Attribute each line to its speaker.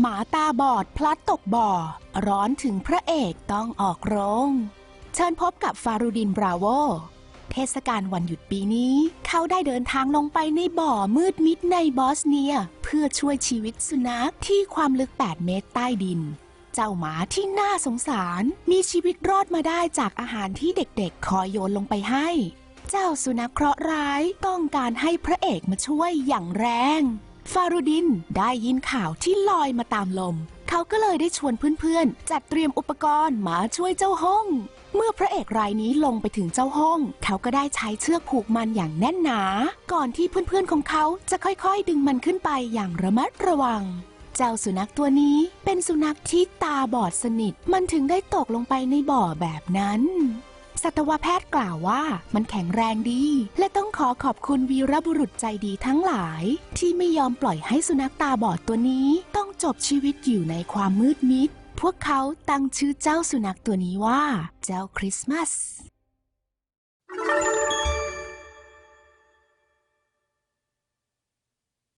Speaker 1: หมาตาบอดพลัดตกบ่อ ร้อนถึงพระเอกต้องออกโรง เชิญพบกับฟารูดินบราโว เทศกาลวันหยุดปีนี้ เขาได้เดินทางลงไปในบ่อมืดมิดในบอสเนีย เพื่อช่วยชีวิตสุนัขที่ความลึก 8 เมตรใต้ดิน เจ้าหมาที่น่าสงสาร มีชีวิตรอดมาได้จากอาหารที่เด็กๆ คอยโยนลงไปให้ เจ้าสุนัขเคราะห์ร้ายต้องการให้พระเอกมาช่วยอย่างแรง ฟารุดินได้ยินข่าวที่ลอยมาตามลม เขาก็เลยได้ชวนเพื่อนๆ จัดเตรียมอุปกรณ์มาช่วยเจ้าห้อง เมื่อพระเอกรายนี้ลงไปถึงเจ้าห้อง เขาก็ได้ใช้เชือกผูกมันอย่างแน่นหนา ก่อนที่เพื่อนๆของเขาจะค่อยๆ ดึงมันขึ้นไปอย่างระมัดระวัง เจ้าสุนัขตัวนี้เป็นสุนัขที่ตาบอดสนิท มันถึงได้ตกลงไปในบ่อแบบนั้น สัตวแพทย์กล่าวว่ามันแข็งแรงดี และต้องขอขอบคุณวีรบุรุษใจดีทั้งหลาย ที่ไม่ยอมปล่อยให้สุนัขตาบอดตัวนี้ ต้องจบชีวิตอยู่ในความมืดมิด พวกเขาตั้งชื่อเจ้าสุนัขตัวนี้ว่า เจ้าคริสต์มาส